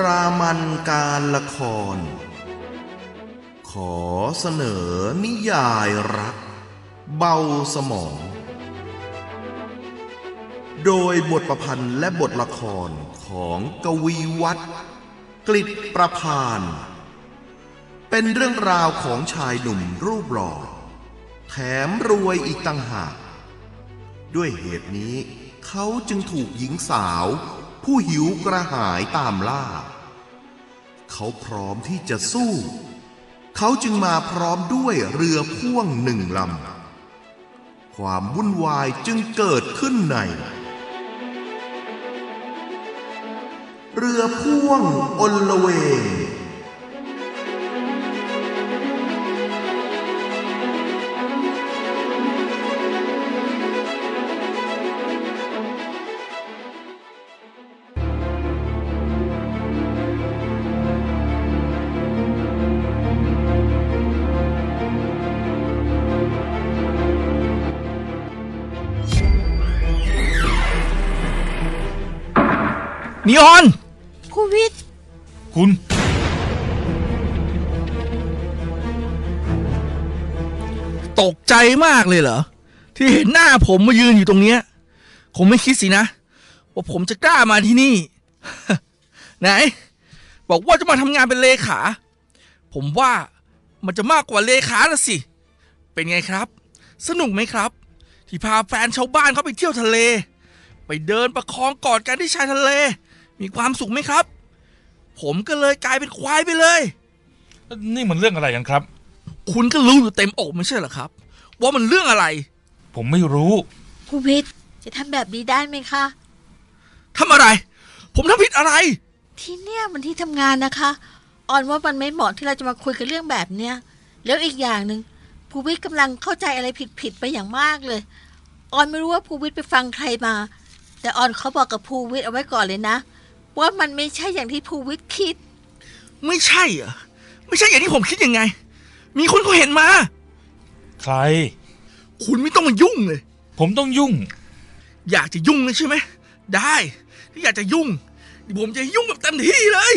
รามันการละคร ขอเสนอนิยายรัก เบาสมอง โดยบทประพันธ์และบทละครของกวีวัตรกลิตประพาน เป็นเรื่องราวของชายหนุ่มรูปหล่อ แถมรวยอีกต่างหาก ด้วยเหตุนี้เขาจึงถูกหญิงสาว ผู้หิวกระหายตามล่า เขาพร้อมที่จะสู้ เขาจึงมาพร้อมด้วยเรือพ่วงหนึ่งลำ ความวุ่นวายจึงเกิดขึ้นใน เรือพ่วงอลลเวง นีออนผู้วิทย์ คุณ ตกใจมากเลยเหรอ ที่เห็นหน้าผมมายืนอยู่ตรงเนี้ยคงไม่คิดสินะ ว่าผมจะกล้ามาที่นี่ ไหน บอกว่าจะมาทำงานเป็นเลขา ผมว่ามันจะมากกว่าเลขาละสิ เป็นไงครับ สนุกไหมครับ ที่พาแฟนชาวบ้านเขาไปเที่ยวทะเล ไปเดินประคองกอดกันที่ชายทะเล มีความสุขไหมครับ ผมก็เลยกลายเป็นควายไปเลย นี่มันเรื่องอะไรกันครับ คุณก็รู้อยู่เต็มอกไม่ใช่เหรอครับ ว่ามันเรื่องอะไร ผมไม่รู้ผู้วิทย์จะทำแบบนี้ได้ไหมคะทำอะไร ผมทำผิดอะไร ที่เนี่ยมันที่ทำงานนะคะออนว่ามันไม่เหมาะที่เราจะมาคุยกันเรื่องแบบเนี้ยแล้วอีกอย่างหนึ่งภูวิทย์กำลังเข้าใจอะไรผิดๆไปอย่างมากเลย ออนไม่รู้ว่าภูวิทย์ไปฟังใครมา แต่ออนเขาบอกกับภูวิทย์เอาไว้ก่อนเลยนะ ว่ามันไม่ใช่อย่างที่ภูวิทย์คิด ไม่ใช่เหรอไม่ใช่อย่างที่ผมคิดยังไง มีคนเขาเห็นมา ใคร คุณไม่ต้องมายุ่งเลย ผมต้องยุ่ง อยากจะยุ่งเลยใช่ไหมได้ถ้าอยากจะยุ่งเดี๋ยวผมจะยุ่งแบบเต็มที่เลย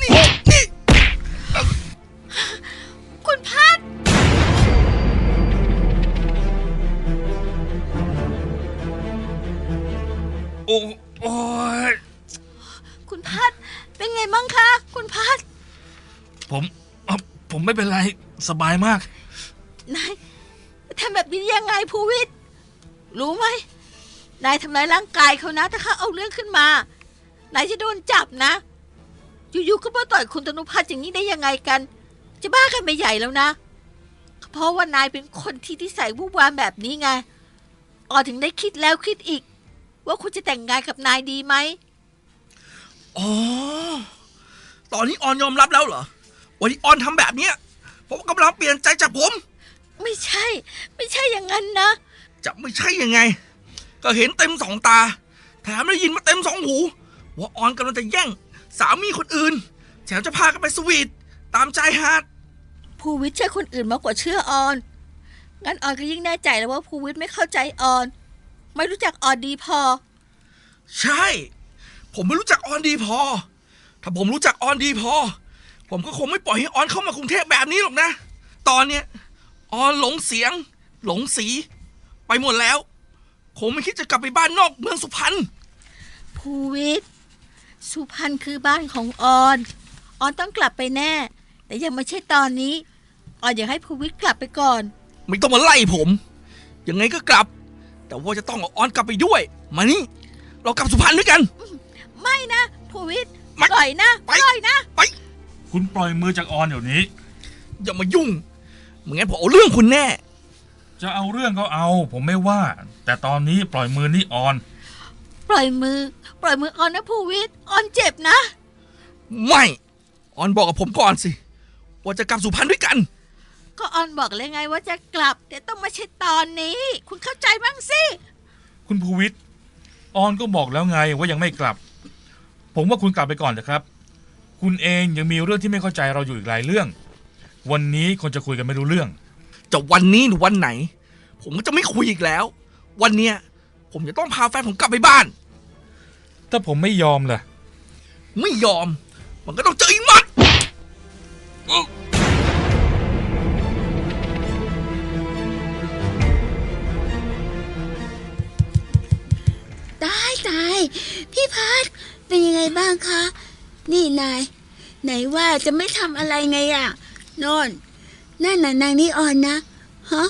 นี่นี่คุณพัดโอ้ โอ้ยคุณพัดเป็นไงบ้างคะ คุณพัดผมเอ่อผมไม่เป็นไรสบายมาก นายทำแบบนี้ยังไงภูวิทย์รู้ไหมนายทำร้ายร่างกายเขานะ ถ้าเขาเอาเรื่องขึ้นมานายจะโดนจับนะ อยู่ๆก็มาต่อยคุณตนุพัฒน์อย่างนี้ได้ยังไงกัน จะบ้ากันไปใหญ่แล้วนะ เพราะว่านายเป็นคนที่ที่ใส่วูบวามแบบนี้ไงออถึงได้คิดแล้วคิดอีก ว่าคุณจะแต่งงานกับนายดีไหมอ๋อ ตอนนี้ออนยอมรับแล้วเหรอ วันที่ออนทำแบบเนี้ยเพราะว่ากำลังเปลี่ยนใจจากผม ไม่ใช่ ไม่ใช่อย่างนั้นนะ จะไม่ใช่ยังไง ก็เห็นเต็มสองตา แถมได้ยินมาเต็มสองหู ว่าออนกำลังจะแย่ง สามีคนอื่น แถมจะพากันไปสวีทตามใจฮาร์ดภูวิทย์เชื่อคนอื่นมากกว่าเชื่อออน งั้นออนก็ยิ่งแน่ใจแล้วว่าภูวิทย์ไม่เข้าใจออน ไม่รู้จักออนดีพอ ใช่ ผมไม่รู้จักออนดีพอ ถ้าผมรู้จักออนดีพอ ผมก็คงไม่ปล่อยให้ออนเข้ามากรุงเทพแบบนี้หรอกนะ ตอนเนี้ยออนหลงเสียง หลงสี ไปหมดแล้ว คงไม่คิดจะกลับไปบ้านนอกเมืองสุพรรณภูวิทย์สุพรรณคือบ้านของออน ออนต้องกลับไปแน่ แต่ยังไม่ใช่ตอนนี้ ออนอยากให้ภูวิทย์กลับไปก่อน ไม่ต้องมาไล่ผม ยังไงก็กลับ แต่ว่าจะต้องเอาออนกลับไปด้วย มานี่ เรากลับสุพรรณด้วยกัน ไม่นะภูวิทย์ไม่ปล่อยนะไป ปล่อยนะไปคุณปล่อยมือจากออนเดี๋ยวนี้ อย่ามายุ่งไม่งั้นผมเอาเรื่องคุณแน่ จะเอาเรื่องก็เอา ผมไม่ว่า แต่ตอนนี้ปล่อยมือนี่ออน ปล่อยมือ ปล่อยมือออนนะภูวิทย์ออนเจ็บนะ ไม่ ออนบอกกับผมก่อนสิ ว่าจะกลับสุพรรณด้วยกัน ก็ออนบอกเลยไงว่าจะกลับ แต่ต้องไม่ใช่ตอนนี้ คุณเข้าใจบ้างสิ คุณภูวิทย์ออนก็บอกแล้วไงว่ายังไม่กลับ ผมว่าคุณกลับไปก่อนเถอะครับ คุณเองยังมีเรื่องที่ไม่เข้าใจเราอยู่อีกหลายเรื่อง วันนี้คนจะคุยกันไม่รู้เรื่อง จะวันนี้หรือวันไหน ผมก็จะไม่คุยอีกแล้ว วันเนี้ยผมจะต้องพาแฟนผมกลับไปบ้าน ถ้าผมไม่ยอมล่ะ ไม่ยอม มันก็ต้องเจออีกหมัด ตายตาย พี่พัดเป็นยังไงบ้างคะ นี่นาย ไหนว่าจะไม่ทำอะไรไงอะโนนนั่นน่ะนางนี่อ่อนนะฮะ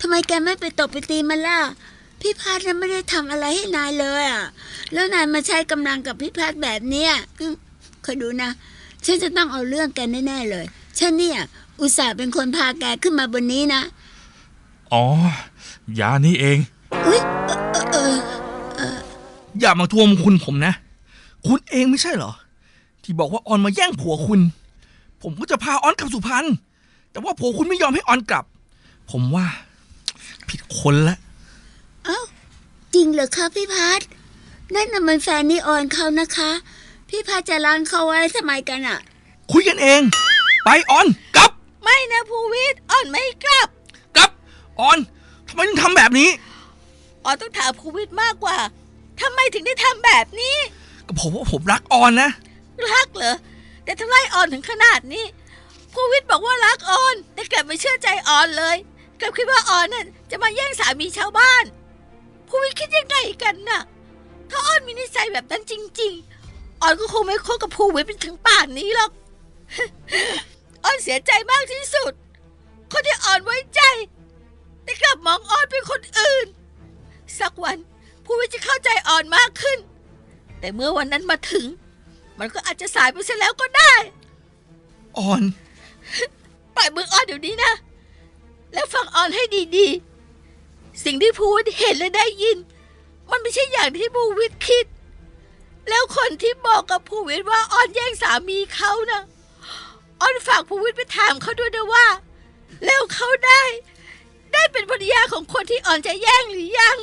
ทำไมแกไม่ไปตบไปตีมันล่ะ พี่พัดน่ะไม่ได้ทำอะไรให้นายเลยอะแล้วนายมาใช้กำลังกับพี่พัดแบบเนี้ยอืมคอยดูนะ ฉันจะต้องเอาเรื่องแกแน่ๆเลย ฉันเนี่ยอุตส่าห์เป็นคนพาแกขึ้นมาบนนี้นะ อ๋อ ยานี่เอง อุ้ยเออเออ อย่ามาทวงคุณผมนะ คุณเองไม่ใช่เหรอ ที่บอกว่าออนมาแย่งผัวคุณ ผมก็จะพาออนกลับสุพรรณแต่ว่าผัวคุณไม่ยอมให้ออนกลับ ผมว่า ผิดคนละเอ้าจริงเหรอคะพี่พัดนั่นน่ะมันแฟนนี่ออนเขานะคะ พี่พัดจะล้างเขาไว้ทำไมกันอะคุยกันเอง ไปออนกลับ ไม่นะภูวิทย์อ่อนไม่กลับ กลับออนทำไมถึงทำแบบนี้อ่อนต้องถามภูวิทย์มากกว่า ทำไมถึงได้ทำแบบนี้ ก็ผมว่าผมรักออนนะ รักเหรอ แต่ทำไมอ่อนถึงขนาดนี้ภูวิทย์บอกว่ารักอ่อน แต่กลับไม่เชื่อใจอ่อนเลยกลับคิดว่าอ่อนน่ะจะมาแย่งสามีชาวบ้านภูวิทย์คิดยังไงกันน่ะ ถ้าอ่อนมีนิสัยแบบนั้นจริง ๆอ่อนก็คงไม่คบกับภูวิทย์เป็นถึงป่านนี้หรอกอ่อนเสียใจมากที่สุด คนที่อ่อนไว้ใจ แต่กลับมองอ่อนเป็นคนอื่น สักวัน ภูวิทย์จะเข้าใจอ่อนมากขึ้น แต่เมื่อวันนั้นมาถึง มันก็อาจจะสายไปเสียแล้วก็ได้ออน ปล่อยมืออ่อนเดี๋ยวนี้นะ แล้วฟังอ่อนให้ดีๆ สิ่งที่ภูวิทย์เห็นและได้ยิน มันไม่ใช่อย่างที่ภูวิทย์คิด แล้วคนที่บอกกับภูวิทย์ว่าอ่อนแย่งสามีเขานะอ่อนฝากภูวิทย์ไปถามเขาด้วยนะว่า แล้วเขาได้ ได้เป็นภรรยาของคนที่อ่อนจะแย่งหรือยัง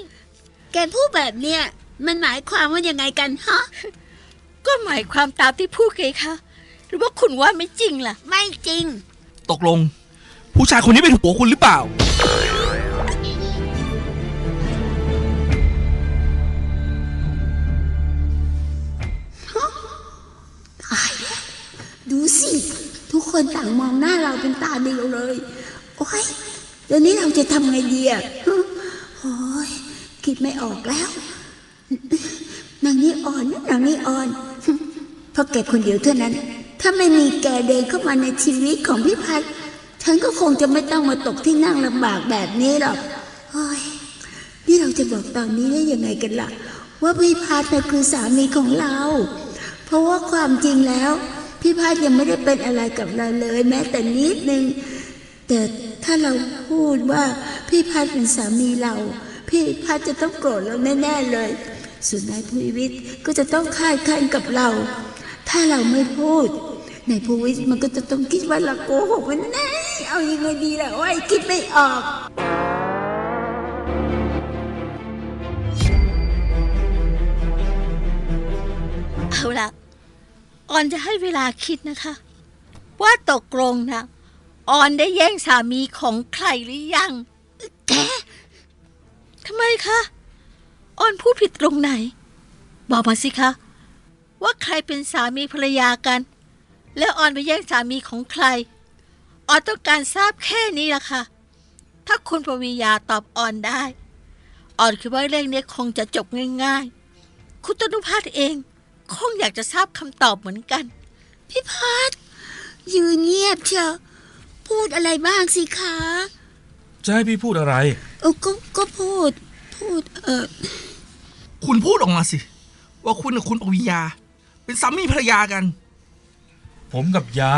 แกพูดแบบเนี้ยมันหมายความว่ายังไงกันฮะ ก็หมายความตามที่พูดไงคะหรือว่าคุณว่าไม่จริงล่ะ ไม่จริง ตกลง ผู้ชายคนนี้เป็นผัวคุณหรือเปล่า ดูสิ ทุกคนต่างมองหน้าเราเป็นตาเดียวเลย โอ้ยเดี๋ยวนี้เราจะทำไงดีอะฮะโอ้ย คิดไม่ออกแล้ว นางนี่อ่อนนะนางนี่อ่อน เพราะแกคนเดียวเท่านั้น ถ้าไม่มีแกเดินเข้ามาในชีวิตของพี่พัดฉันก็คงจะไม่ต้องมาตกที่นั่งลำบากแบบนี้หรอกโอ้ยนี่เราจะบอกตอนนี้ได้ยังไงกันล่ะ ว่าพี่พัดน่ะคือสามีของเรา เพราะว่าความจริงแล้ว พี่พัดยังไม่ได้เป็นอะไรกับเราเลย แม้แต่นิดนึงแต่ถ้าเราพูดว่าพี่พัดเป็นสามีเรา พี่พัดจะต้องโกรธเราแน่ๆเลย ส่วนนายภูวิทย์ก็จะต้องคาดคันกับเรา ถ้าเราไม่พูดนายภูวิทย์มันก็จะต้องคิดว่าเราโกหกมันแน่เอายังไงดีล่ะโอ้ยคิดไม่ออกเอาละออนจะให้เวลาคิดนะคะ ว่าตกลงนะออนได้แย่งสามีของใครหรือยัง ทำไมคะออนพูดผิดตรงไหน บอกมาสิคะ ว่าใครเป็นสามีภรรยากัน แล้วออนไปแย่งสามีของใครออนต้องการทราบแค่นี้ละค่ะ ถ้าคุณปวียาตอบออนได้ออนคิดว่าเรื่องนี้คงจะจบง่ายๆ คุณตนุพัฒน์เอง คงอยากจะทราบคำตอบเหมือนกัน พี่พัดยืนเงียบเชียวพูดอะไรบ้างสิคะ จะให้พี่พูดอะไร เออก็ก็พูด พูด เออคุณพูดออกมาสิ ว่าคุณกับคุณปวียา เป็นสามีภรรยากัน ผมกับยา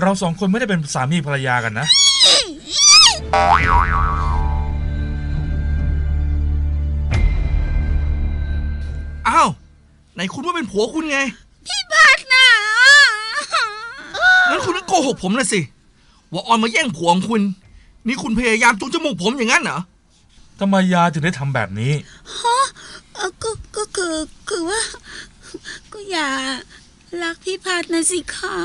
เราสองคนไม่ได้เป็นสามีภรรยากันนะ อ้าวไหนคุณว่าเป็นผัวคุณไง พี่พัดนะงั้นคุณก็โกหกผมนะสิ ว่าออนมาแย่งผัวของคุณ นี่คุณพยายามจูงจมูกผมอย่างนั้นเหรอทำไมยาถึงได้ทำแบบนี้เออก็ก็คือคือว่า ก็อย่ารักพี่พัดนะสิคะ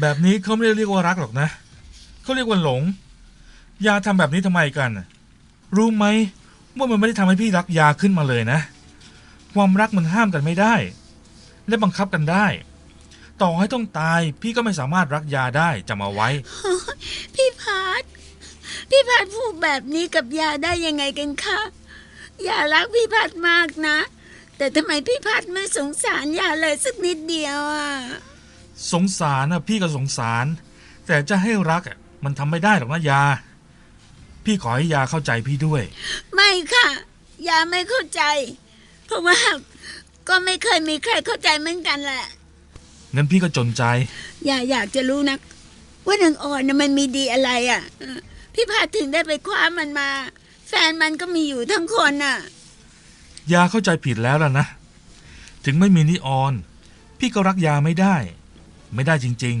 แบบนี้เขาไม่ได้เรียกว่ารักหรอกนะเขาเรียกว่าหลง ยาทำแบบนี้ทำไมกันน่ะรู้ไหมว่ามันไม่ได้ทำให้พี่รักยาขึ้นมาเลยนะ ความรักมันห้ามกันไม่ได้ และบังคับกันได้ ต่อให้ต้องตาย พี่ก็ไม่สามารถรักยาได้จำเอาไว้ พี่พัดพี่พัดพูดแบบนี้กับยาได้ยังไงกันคะยารักพี่พัดมากนะ แต่ทำไมพี่พัดไม่สงสารยาเลยสักนิดเดียวอะสงสารนะพี่ก็สงสาร แต่จะให้รักอะมันทำไม่ได้หรอกนะยา พี่ขอให้ยาเข้าใจพี่ด้วย ไม่ค่ะยาไม่เข้าใจ เพราะว่าก็ไม่เคยมีใครเข้าใจเหมือนกันแหละ งั้นพี่ก็จนใจ อย่าอยากจะรู้นักว่านางอ่อนน่ะมันมีดีอะไรอะเออพี่พัดถึงได้ไปคว้ามันมา แฟนมันก็มีอยู่ทั้งคนน่ะ ยาเข้าใจผิดแล้วล่ะนะ ถึงไม่มีนิออน พี่ก็รักยาไม่ได้ ไม่ได้จริง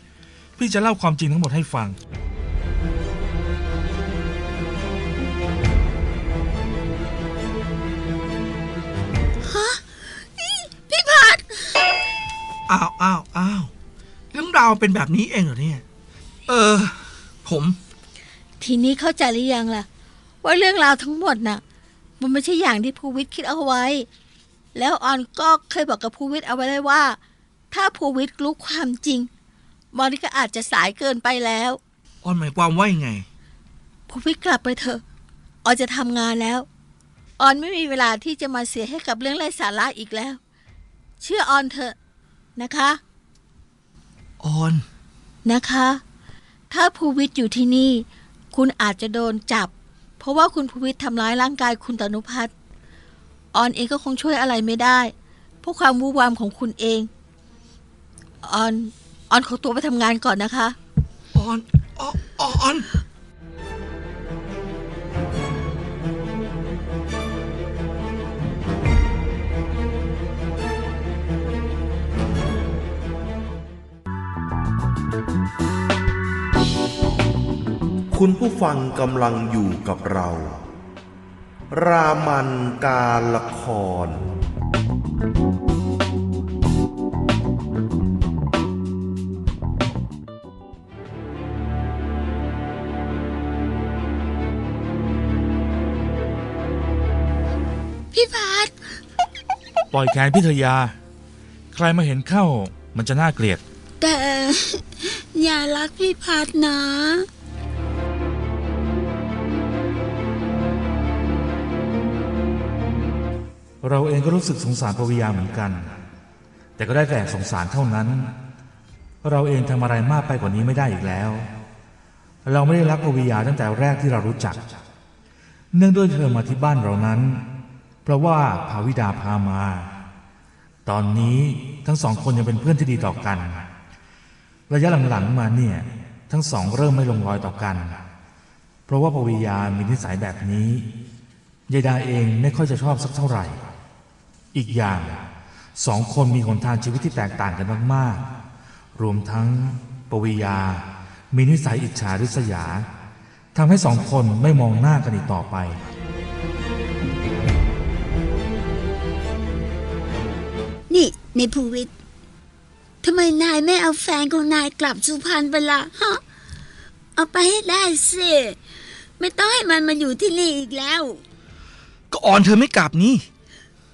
ๆ พี่จะเล่าความจริงทั้งหมดให้ฟัง อ้าวอ้าวอ้าวเรื่องราวเป็นแบบนี้เองเหรอเนี่ย เออ ผม ทีนี้เข้าใจหรือยังล่ะ ว่าเรื่องราวทั้งหมดน่ะ มันไม่ใช่อย่างที่ภูวิทย์คิดเอาไว้ แล้วออนก็เคยบอกกับภูวิทย์เอาไว้เลยว่า ถ้าภูวิทย์รู้ความจริงมันก็อาจจะสายเกินไปแล้วออนหมายความว่ายังไงภูวิทย์กลับไปเถอะออนจะทำงานแล้วออนไม่มีเวลาที่จะมาเสียให้กับเรื่องไร้สาระอีกแล้ว เชื่อออนเถอะ นะคะ ออน นะคะ ถ้าภูวิทย์อยู่ที่นี่ คุณอาจจะโดนจับ เพราะว่าคุณภูวิทย์ทำร้ายร่างกายคุณตนุพัฒน์ออนเองก็คงช่วยอะไรไม่ได้ เพราะความวู่วามของคุณเอง ออน ออนขอตัวไปทำงานก่อนนะคะ ออน ออออน คุณผู้ฟังกำลังอยู่กับเรา รามันการละคร พี่พัดปล่อยแขนพิทยา ใครมาเห็นเข้ามันจะน่าเกลียด แต่ อย่ารักพี่พัดนะ เราเองก็รู้สึกสงสารปวิยาเหมือนกัน แต่ก็ได้แต่สงสารเท่านั้น เราเองทำอะไรมากไปกว่านี้ไม่ได้อีกแล้ว เราไม่ได้รักปวิยาตั้งแต่แรกที่เรารู้จัก เนื่องด้วยเธอมาที่บ้านเรานั้น เพราะว่าภาวิดาพามา ตอนนี้ทั้งสองคนยังเป็นเพื่อนที่ดีต่อกัน ระยะหลังๆมาเนี่ย ทั้งสองเริ่มไม่ลงรอยต่อกัน เพราะว่าปวิยามีนิสัยแบบนี้ยายดาเองไม่ค่อยจะชอบสักเท่าไหร่ อีกอย่างสองคนมีหนทางชีวิตที่แตกต่างกันมากๆ รวมทั้งปวิยา มีนิสัยอิจฉาริษยาทำให้สองคนไม่มองหน้ากันอีกต่อไป นี่ในภูวิทย์ทำไมนายไม่เอาแฟนของนายกลับสุพรรณไปละฮะ เอาไปให้ได้สิไม่ต้องให้มันมาอยู่ที่นี่อีกแล้ว ก็ออนเธอไม่กลับนี่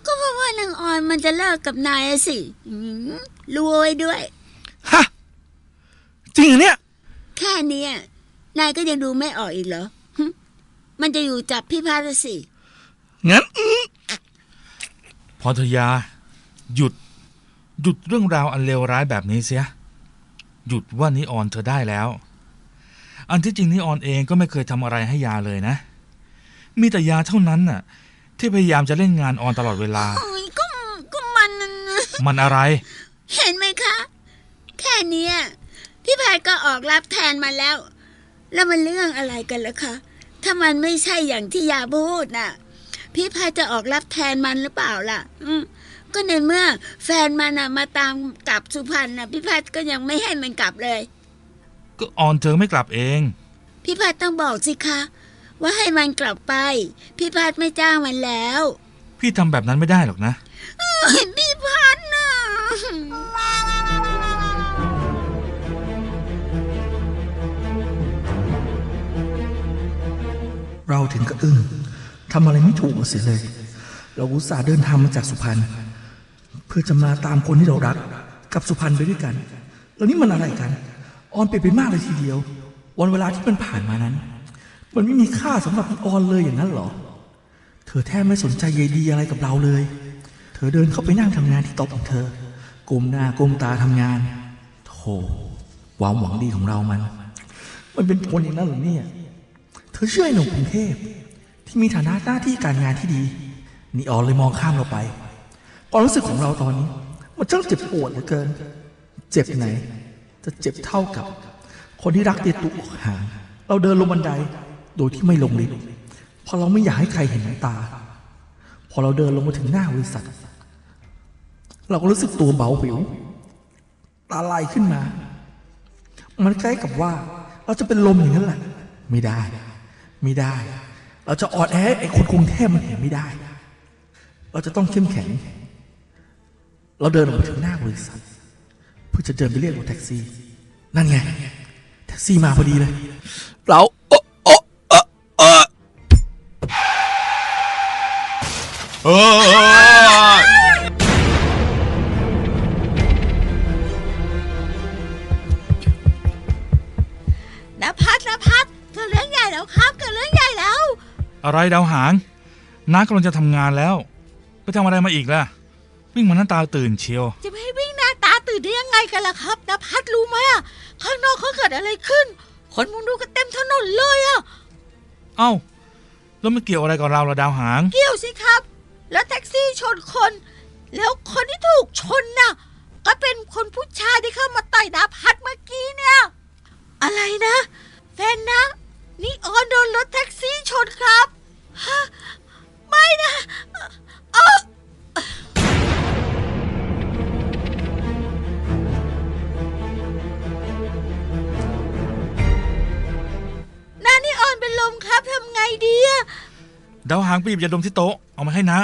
ก็เพราะว่านางออนมันจะเลิกกับนายอะสิอืมรู้เอาไว้ด้วย ฮะ จริงเหรอเนี่ย แค่เนี้ยนายก็ยังดูไม่ออกอีกเหรอหึมันจะอยู่จับพี่พัดอะสิ งั้นอืมพรทยา หยุด หยุดเรื่องราวอันเลวร้ายแบบนี้เสีย หยุดว่านิออนเธอได้แล้ว อันที่จริงนิออนเองก็ไม่เคยทำอะไรให้ยาเลยนะ มีแต่ยาเท่านั้นน่ะ ที่พยายามจะเล่นงานออนตลอดเวลา โอ้ยก็ก็มันน่ะนะมันอะไร เห็นไหมคะ แค่เนี้ยพี่พัดก็ออกรับแทนมาแล้ว แล้วมันเรื่องอะไรกันล่ะคะถ้ามันไม่ใช่อย่างที่ยาพูดน่ะ พี่พัดจะออกรับแทนมันหรือเปล่าล่ะ อืมก็ในเมื่อ แฟนมันน่ะมาตามกลับสุพรรณน่ะพี่พัดก็ยังไม่ให้มันกลับเลย ก็ออนเธอไม่กลับเอง พี่พัดต้องบอกสิคะ ว่าให้มันกลับไป พี่พัดไม่จ้างมันแล้ว พี่ทำแบบนั้นไม่ได้หรอกนะเอ้ยพี่พัดน่ะเราถึงกับอึ้งทำอะไรไม่ถูกเสียเลย เราอุตส่าห์เดินทางมาจากสุพรรณเพื่อจะมาตามคนที่เรารักกลับสุพรรณไปด้วยกัน แล้วนี่มันอะไรกัน ออนเปลี่ยนไปมากเลยทีเดียว วันเวลาที่มันผ่านมานั้น มันไม่มีค่าสำหรับออนเลยอย่างนั้นเหรอ เธอแทบไม่สนใจใยดีอะไรกับเราเลย เธอเดินเข้าไปนั่งทำงานที่โต๊ะของเธอ ก้มหน้าก้มตาทำงานโธ่ความหวังดีของเรามัน มันเป็นคนอย่างนั้นเหรอเนี่ย เธอเชื่อไอ้หนุ่มกรุงเทพที่มีฐานะหน้าที่การงานที่ดีนี่ออนเลยมองข้ามเราไปความรู้สึกของเราตอนนี้ มันช่างเจ็บปวดเหลือเกิน เจ็บไหน จะเจ็บเท่ากับ คนที่รักเตียตุกห่าง เราเดินลงบันได โดยที่ไม่ลงลิฟต์เพราะเราไม่อยากให้ใครเห็นน้ำตา พอเราเดินลงมาถึงหน้าบริษัท เราก็รู้สึกตัวเบาหวิว ตาลายขึ้นมา มันใกล้กับว่า เราจะเป็นลมอย่างนั้นแหละ ไม่ได้ ไม่ได้ เราจะออนแอไอ้คนกรุงเทพมันเห็นไม่ได้ เราจะต้องเข้มแข็ง เราเดินออกมาถึงหน้าบริษัท เพื่อจะเดินไปเรียกรถแท็กซี่ นั่นไง แท็กซี่มาพอดีเลย เรา เออนภัสนภัสเกิดเรื่องใหญ่แล้วครับ เกิดเรื่องใหญ่แล้ว อะไรดาวหางน้ากำลังจะทำงานแล้ว ไปทำอะไรมาอีกล่ะ วิ่งมาหน้าตาตื่นเชียว จะไม่ให้วิ่งหน้าตาตื่นได้ยังไงกันล่ะครับนภัสรู้ไหมอะข้างนอกเขาเกิดอะไรขึ้น คนมุงดูกันเต็มถนนเลยอะเอ้า แล้วมันเกี่ยวอะไรกับเราล่ะดาวหาง เกี่ยวสิครับ แล้วแท็กซี่ชนคน แล้วคนที่ถูกชนน่ะ ก็เป็นคนผู้ชายที่เข้ามาต่อยนภัสเมื่อกี้เนี่ย อะไรนะแฟนนะนี่ออนโดนรถแท็กซี่ชนครับฮะไม่นะเออนานี่ออนเป็นลมครับทำไงดีอะดาวหางไปหยิบยาดมที่โต๊ะ เอามาให้นะ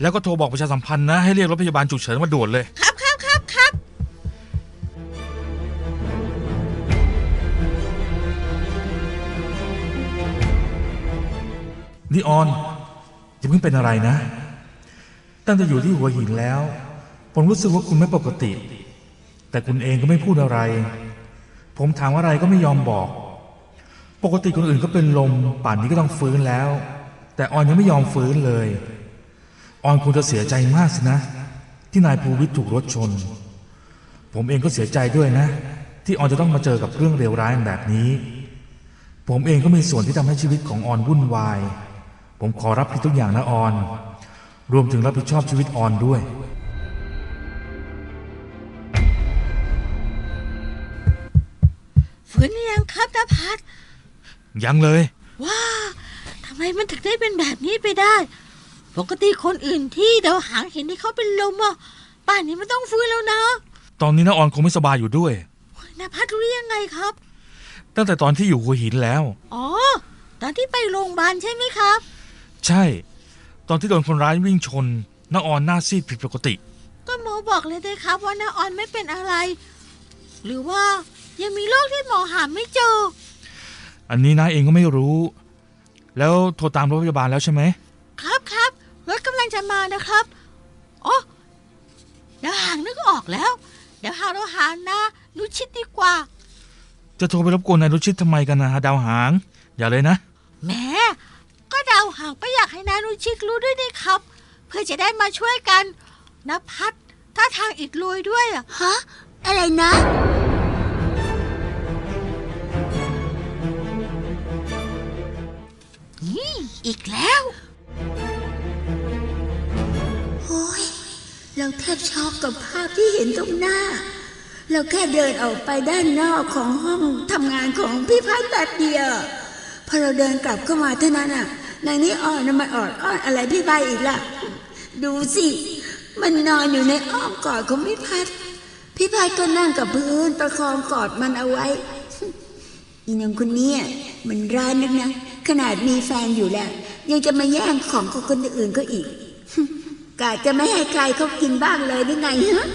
แล้วก็โทรบอกประชาสัมพันธ์นะ ให้เรียกรถพยาบาลฉุกเฉินมาด่วนเลย ครับครับครับครับนี่ออนอย่าเพิ่งเป็นอะไรนะ ตั้งแต่อยู่ที่หัวหินแล้ว ผมรู้สึกว่าคุณไม่ปกติ แต่คุณเองก็ไม่พูดอะไร ผมถามอะไรก็ไม่ยอมบอก ปกติคนอื่นก็เป็นลมป่านนี้ก็ต้องฟื้นแล้ว แต่ออนยังไม่ยอมฟื้นเลย ออนคงจะเสียใจมากสินะ ที่นายภูวิทย์ถูกรถชน ผมเองก็เสียใจด้วยนะ ที่ออนจะต้องมาเจอกับเรื่องเลวร้ายแบบนี้ ผมเองก็มีส่วนที่ทำให้ชีวิตของออนวุ่นวาย ผมขอรับผิดทุกอย่างนะออน รวมถึงรับผิดชอบชีวิตออนด้วย ฟื้นหรือยังครับนภัสยังเลย ว้าทำไมมันถึงได้เป็นแบบนี้ไปได้ ปกติคนอื่นที่เดาหางเห็นที่เขาเป็นลมอะป่านนี้ไม่ต้องฟื้นแล้วนะตอนนี้นะออนคงไม่สบายอยู่ด้วยโอ้ยนภัสรู้ได้ยังไงครับ ตั้งแต่ตอนที่อยู่หัวหินแล้ว อ๋อ ตอนที่ไปโรงพยาบาลใช่ไหมครับ ใช่ ตอนที่โดนคนร้ายวิ่งชนน้าออนหน้าซีดผิดปกติ ก็หมอบอกเลยได้ครับว่าน้าออนไม่เป็นอะไร หรือว่ายังมีโรคที่หมอหาไม่เจอ อันนี้น้าเองก็ไม่รู้ แล้วโทรตามรถพยาบาลแล้วใช่ไหม ครับครับ รถกำลังจะมานะครับอ๋อเดี๋ยวหางนึกออกแล้ว เดี๋ยวหาเราหานะนุชิดดีกว่า จะโทรไปรบกวนนายรุชิตทำไมกันนะดาวหาง อย่าเลยนะ แหมก็เดาหางไปอยากให้นานุชิตรู้ด้วยนี่ครับ เพื่อจะได้มาช่วยกันนพัดถ้าทางอิดโรยด้วยอะฮะ อะไรนะ นี่อีกแล้ว เราแทบช็อกกับภาพที่เห็นตรงหน้า เราแค่เดินออกไปด้านนอกของห้องทำงานของพี่พัดแบบเดียวพอเราเดินกลับเข้ามาเท่านั้นอะนางนี้อ่อนน่ะมันออดอ้อนอะไรพี่ใบอีกล่ะ ดูสิ มันนอนอยู่ในอ้อมกอดของพี่พัดพี่พัดก็นั่งกับพื้นประคองกอดมันเอาไว้อีนางคนนี้มันร้ายนักนะขนาดมีแฟนอยู่แล้ว ยังจะมาแย่งของของคนอื่นก็อีก กะจะไม่ให้ใครเขากินบ้างเลยหรือไงฮะ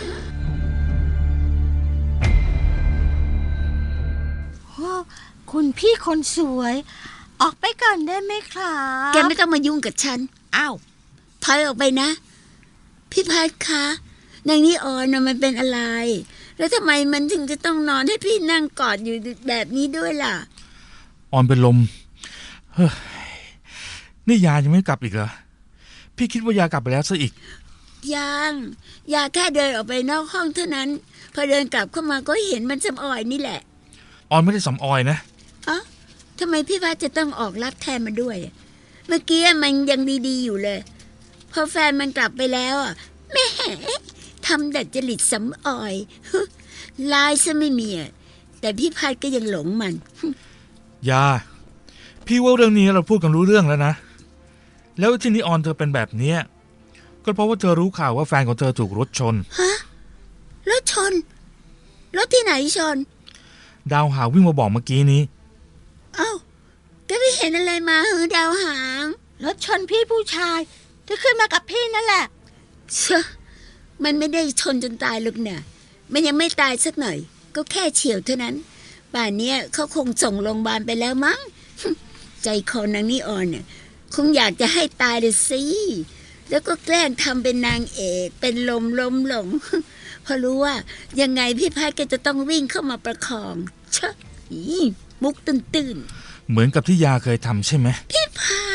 โอ้คุณพี่คนสวย ออกไปก่อนได้ไหมครับแกไม่ต้องมายุ่งกับฉัน อ้าวถอยออกไปนะ พี่พัดคะนางนี่ออนน่ะมันเป็นอะไร แล้วทำไมมันถึงจะต้องนอนให้พี่นั่งกอดอยู่แบบนี้ด้วยล่ะ ออนเป็นลม เฮ้ย นี่ยายังไม่กลับอีกเหรอ พี่คิดว่ายากลับไปแล้วซะอีก ยังอยากแค่เดินออกไปนอกห้องเท่านั้น พอเดินกลับเข้ามาก็เห็นมันจำอ่อยนี่แหละ ออนไม่ได้สำออยนะอ๋อทำไมพี่พัดจะต้องออกรับแทนมาด้วย เมื่อกี้มันยังดีๆอยู่เลย พอแฟนมันกลับไปแล้วอะแหม่ทำดัดจริตสำออยฮึลายซะไม่มีอะแต่พี่พัดก็ยังหลงมัน ยา พี่ว่าเรื่องนี้เราพูดกันรู้เรื่องแล้วนะ แล้วที่นี่ออนเธอเป็นแบบเนี้ยก็เพราะว่าเธอรู้ข่าวว่าแฟนของเธอถูกรถชน ฮะรถชนรถที่ไหนชน ดาวหาวิ่งมาบอกเมื่อกี้นี้ เอ้าแกไม่เห็นอะไรมาหือดาวหาง รถชนพี่ผู้ชายที่ขึ้นมากับพี่นั่นแหละ เชอะมันไม่ได้ชนจนตายหรอกเนี่ยมันยังไม่ตายสักหน่อย ก็แค่เฉียวเท่านั้นป่านเนี้ยเขาคงส่งโรงพยาบาลไปแล้วมั้ง ใจคอนางนี่อ่อนเนี่ย คงอยากจะให้ตายเลยสิ แล้วก็แกล้งทำเป็นนางเอก เป็นลมลมหลง เพราะรู้ว่ายังไงพี่พัดก็จะต้องวิ่งเข้ามาประคองเชอะอีมุกตื่นตื่นเหมือนกับที่ยาเคยทำใช่ไหมๆพี่พัด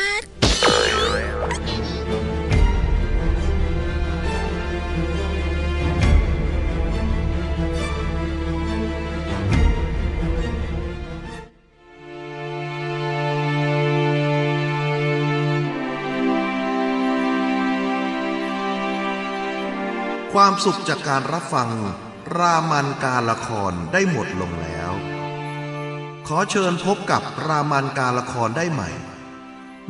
ความสุขจากการรับฟัง รามันการละครได้หมดลงแล้ว ขอเชิญพบกับรามันการละครได้ใหม่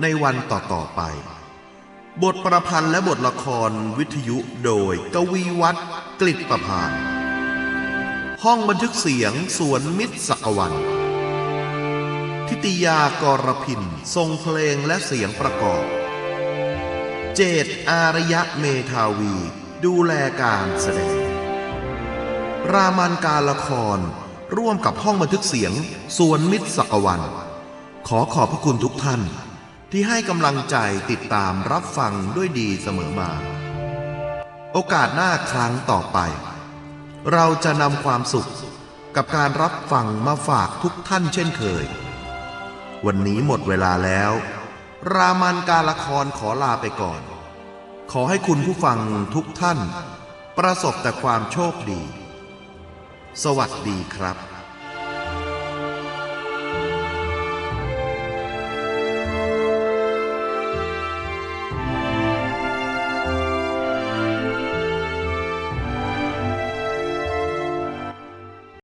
ในวันต่อๆไป บทประพันธ์และบทละครวิทยุโดยกวีวัตรกลิตประพานห้องบันทึกเสียงสวนมิตรสักวัน ทิติยากรพินทรงเพลงและเสียงประกอบ เจตอารยะเมธาวี ดูแลการแสดง รามันการละครร่วมกับห้องบันทึกเสียงสวนมิตรสักวัน ขอขอบพระคุณทุกท่าน ที่ให้กำลังใจติดตามรับฟังด้วยดีเสมอมา โอกาสหน้าครั้งต่อไป เราจะนำความสุขกับการรับฟังมาฝากทุกท่านเช่นเคย วันนี้หมดเวลาแล้ว รามันการละครขอลาไปก่อน ขอให้คุณผู้ฟังทุกท่าน ประสบแต่ความโชคดี สวัสดีครับ